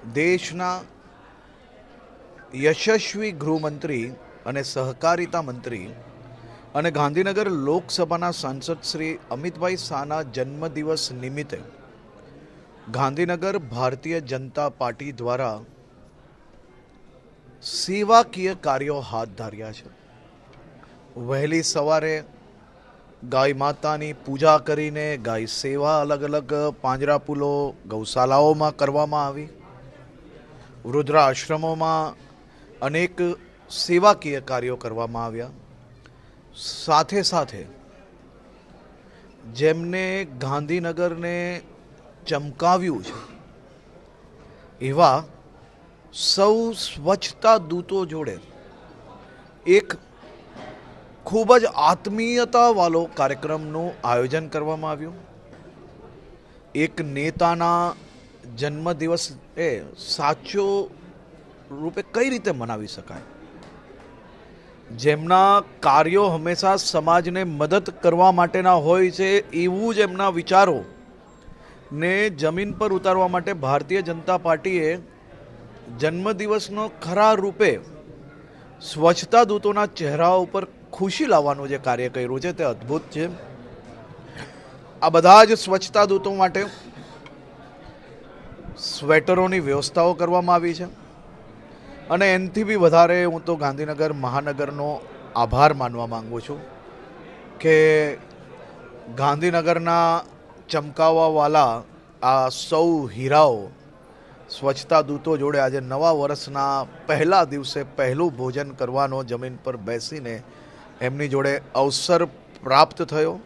દેશના યશસ્વી ગૃહમંત્રી અને સહકારિતા મંત્રી અને ગાંધીનગર લોકસભાના સાંસદ શ્રી અમિતભાઈ શાહના જન્મદિવસ નિમિત્તે ગાંધીનગર ભારતીય જનતા પાર્ટી દ્વારા સેવાકીય કાર્યો હાથ ધર્યા છે. વહેલી સવારે ગાય માતાની પૂજા કરીને ગાય સેવા અલગ અલગ પાંજરાપુલો ગૌશાલાઓમાં કરવામાં આવી. વૃદ્ધાશ્રમોમાં અનેક સેવાકીય કાર્યો કરવામાં આવ્યા. સાથે સાથે જેમને ગાંધીનગરને ચમકાવ્યું છે, એવા સૌ સ્વચ્છતા દૂતો જોડે એક ખૂબ જ આત્મીયતાવાળો કાર્યક્રમનું આયોજન કરવામાં આવ્યું. એક નેતાના જન્મદિવસ એ સાચો રૂપે કઈ રીતે મનાવી શકાય? જેમના કાર્યો હંમેશા સમાજને મદદ કરવા માટેના હોય છે, એવું જ એમના વિચારો ને જમીન પર ઉતારવા માટે ભારતીય જનતા પાર્ટીએ જન્મદિવસનો ખરા રૂપે સ્વચ્છતા દૂતોના ચહેરા ઉપર ખુશી લાવવાનું જે કાર્ય કર્યું છે તે અદ્ભુત છે. આ બધા જ સ્વચ્છતા દૂતો માટે સ્વેટરોની વ્યવસ્થાઓ કરવામાં આવી છે. અને એનાથી બી વધારે હું તો ગાંધીનગર મહાનગરનો આભાર માનવા માગું છું કે ગાંધીનગરના ચમકાવાવાલા આ સૌ હીરાઓ સ્વચ્છતા દૂતો જોડે આજે નવા વર્ષના પહેલા દિવસે પહેલું ભોજન કરવાનો જમીન પર બેસીને એમની જોડે અવસર પ્રાપ્ત થયો.